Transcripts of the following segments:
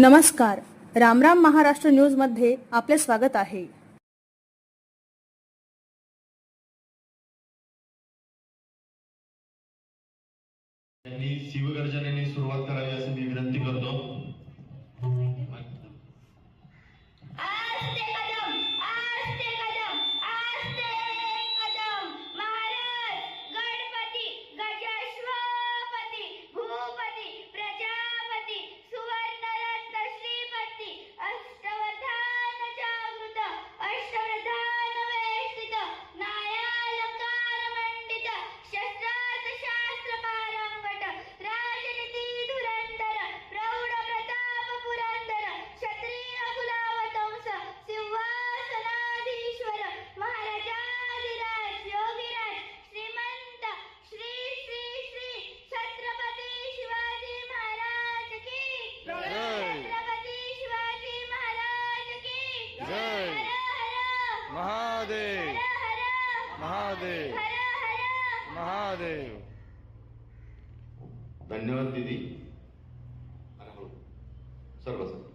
नमस्कार. रामराम महाराष्ट्र न्यूजमध्ये आपले स्वागत आहे. शिवगर्जनेने सुरुवात करावी असं मी विनंती करतो. महादेव। हर हर महादेव। हर हर। महादेव। धन्यवाद दीदी। अरे हो सर्व सर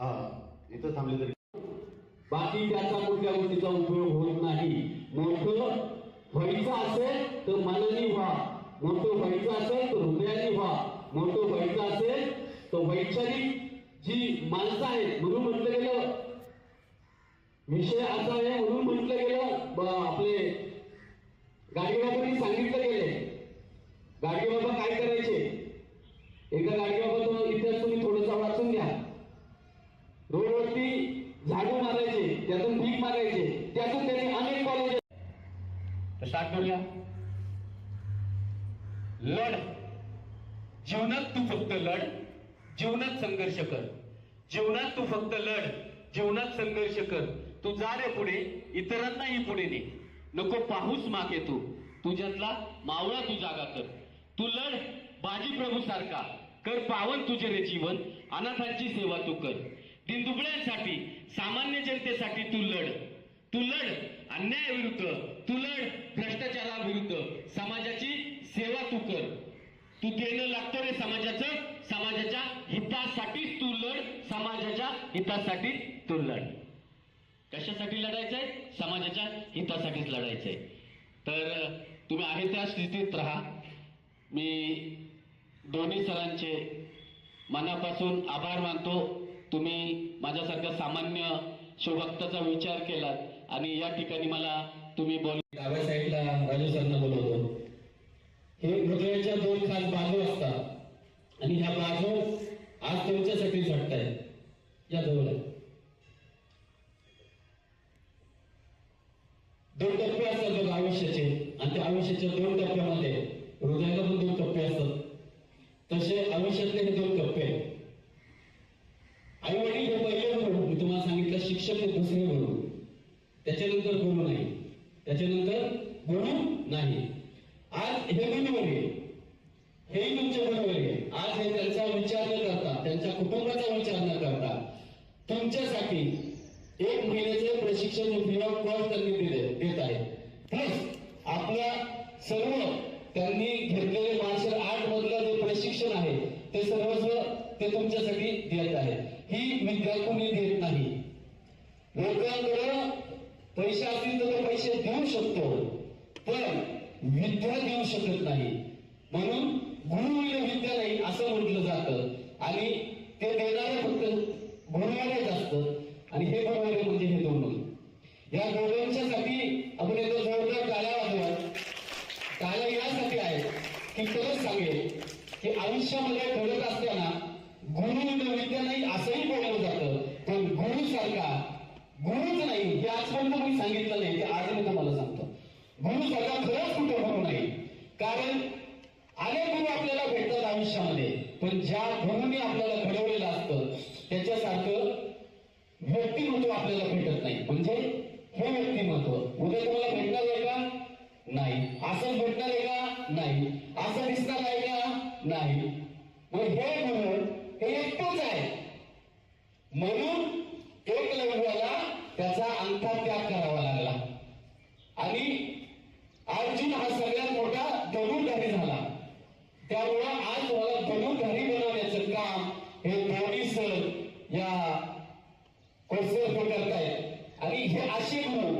हा इथं थांबले तरी बाकी त्याचा कुठल्या गोष्टीचा उपयोग होत नाही मोठं व्हायचं असेल तर मनाने व्हा. मोठं व्हायचं असेल तर हृदयाने व्हा. मोठं व्हायचं असेल तर वैचारिक जी माणसं आहेत म्हणून म्हटलं गेलं. विषय असा आहे म्हणून म्हटलं गेलं. आपले गाडगेबाबांनी सांगितलं गेले गाडगेबाबा काय करायचे? एका गाडगेबाबा इतिहास तुम्ही थोडासा वाचून घ्या. रोडवरती झाडू मारायचे त्यातून भीक मारायचे त्यातून त्यांनी अनेक कॉलेज तर स्टार्ट करूया. लढ. जीवनात तू फक्त लढ. जीवनात संघर्ष कर. जीवनात तू फक्त लढ. जीवनात संघर्ष कर. तू जा रे पुढे. इतरांनाही पुढे ने. नको पाहूस मागे तू. तुझ्यातला मावळा तू जागा कर. तू लढ बाजी प्रभू सारखा. कर पावन तुझे रे जीवन. अनाथांची सेवा तू कर. दिनदुबळ्यांसाठी सामान्य जनतेसाठी तू लढ. तू लढ अन्यायाविरुद्ध. तू लढ भ्रष्टाचाराविरुद्ध. समाजाची सेवा तू कर. तू देणं लागतं रे समाजाचं. समाजाच्या हितासाठी तू लढ. समाजाच्या हितासाठी तू लढ. कशासाठी लढायचंय? समाजाच्या हितासाठीच लढायचंय. तर तुम्ही आहे त्या स्थितीत राहा. मी दोन्ही सरांचे मनापासून आभार मानतो. तुम्ही माझ्यासारख्या सामान्य शिवभक्ताचा विचार केलात आणि या ठिकाणी मला तुम्ही बोल डाव्या साईडला राजू सरना बोलवतो हे हृदयाच्या दोन खास बाजू असतात आणि ह्या बाजू आज तुमच्यासाठी झटतायत या जवळ आहे. दोन टप्पे असतात बघा आयुष्याचे. आणि त्या आयुष्याच्या दोन टप्प्यामध्ये हृदयाला पण दोन टप्पे असतात. तसे आयुष्यातले हे दोन टप्पे आहेत. आई वडील हे पहिले म्हणून मी तुम्हाला सांगितलं शिक्षक हे दुसरे म्हणून. त्याच्यानंतर गुरु नाही. त्याच्यानंतर गुरु नाही. आज हे गुरु हेही तुमचे गुरुवर आहे आज हे त्यांचा विचार न करता त्यांच्या कुटुंबाचा विचार न करता तुमच्यासाठी एक महिन्याचे प्रशिक्षण फ्री ऑफ कॉस्ट त्यांनी दिले देत आहे. प्लस आपल्या सर्व त्यांनी घेतलेले मार्शल आर्ट मधलं जे प्रशिक्षण आहे ते सर्वस्व ते तुमच्यासाठी देत आहे. ही विद्या कोणी देत नाही. लोकांकडे पैसे असतील तर तो पैसे देऊ शकतो पण विद्या देऊ शकत नाही. म्हणून म्हणून विद्या नाही असं म्हटलं जातं. आणि ते देणारे फक्त गुरुवारेच असतं. आणि हे गुरुवारे म्हणजे हे दोन. या दोघांच्यासाठी आपण एकदा जोरदार टाळ्या वाजवत टाळ्या यासाठी आहेत की खरंच सांगेल की आयुष्यामध्ये घडत असताना गुरु विद्या नाही असंही बोललं जातं. पण गुरु सारखा गुरुच नाही हे आजपर्यंत मी सांगितलं नाही ते आज मी तुम्हाला सांगतो. गुरु सारखा खरंच कुठे गुरु नाही. कारण अनेक गुरु आपल्याला भेटतात म्हणजे पण ज्या गुरुने आपल्याला घडवलेलं असतं त्याच्यासारखं व्यक्तिमत्व आपल्याला भेटत नाही. म्हणजे हे व्यक्तिमत्व. उद्या तुम्हाला भेटणार आहे का? नाही. असं भेटणार आहे का? नाही. असं दिसणार आहे का? नाही. मग हे गुरु हे एकटंच आहे. म्हणून एक एकलव्याला त्याचा अंथात त्याग करावा लागला. आणि आज त्यामुळं आज मला बनवधारी बनवण्याचं काम हे दोन्ही सर या कोर्सेवर आहे आणि हे अशी म्हणून